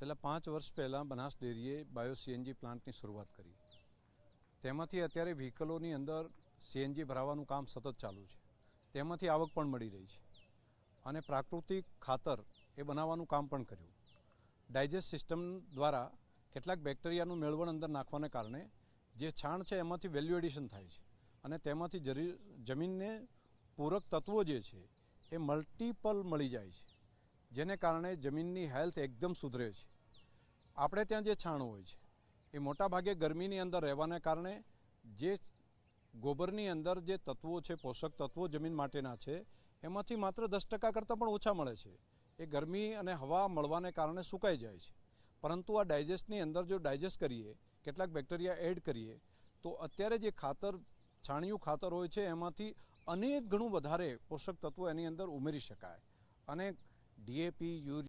છેલ્લા પાંચ વર્ષ પહેલાં બનાસ ડેરીએ બાયો સીએનજી પ્લાન્ટની શરૂઆત કરી. તેમાંથી અત્યારે વ્હીકલોની અંદર સીએનજી ભરાવાનું કામ સતત ચાલુ છે. તેમાંથી આવક પણ મળી રહી છે. અને પ્રાકૃતિક ખાતર એ બનાવવાનું કામ પણ કર્યું. ડાયજેસ્ટ સિસ્ટમ દ્વારા કેટલાક બેક્ટેરિયાનું મેળવણ અંદર નાખવાને કારણે જે છાણ છે એમાંથી વેલ્યુ એડિશન થાય છે. અને તેમાંથી જરી, જમીનને પૂરક તત્વો જે છે એ મલ્ટિપલ મળી જાય છે. જેને કારણે જમીનની હેલ્થ એકદમ સુધરે છે. આપણે ત્યાં જે છાણ હોય છે, એ મોટા ભાગે ગરમીની અંદર રહેવાને કારણે જે ગોબરની અંદર જે તત્વો છે, પોષક તત્વો જમીન માટેના છે, એમાંથી માત્ર દસ ટકા કરતાં પણ ઓછા મળે છે. એ ગરમી અને હવા મળવાને કારણે સુકાઈ જાય છે. પરંતુ આ ડાયજેસ્ટની અંદર જો ડાયજેસ્ટ કરીએ, કેટલાક બેક્ટેરિયા એડ કરીએ, તો અત્યારે જે ખાતર, છાણિયું ખાતર હોય છે, એમાંથી અનેક ઘણું વધારે પોષક તત્વો એની અંદર ઉમેરી શકાય. અને డిఏపి యూరియా